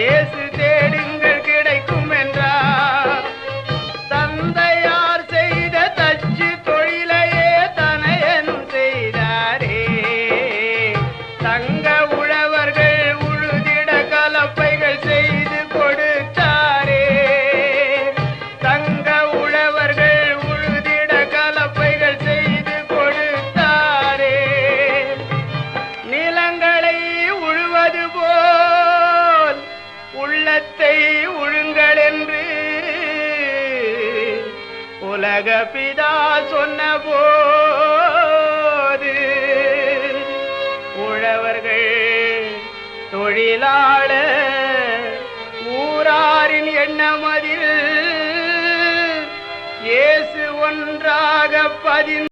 இயேசு தேடுங்கள் கிடைக்கும் என்றார் தந்தையார் செய்த தச்சு தொழிலையே தனையன் செய்தாரே. தங்க உலக பிதா சொன்ன போது உழவர்கள் தொழிலாளர் ஊராரின் எண்ணமதில் இயேசு ஒன்றாக பதின்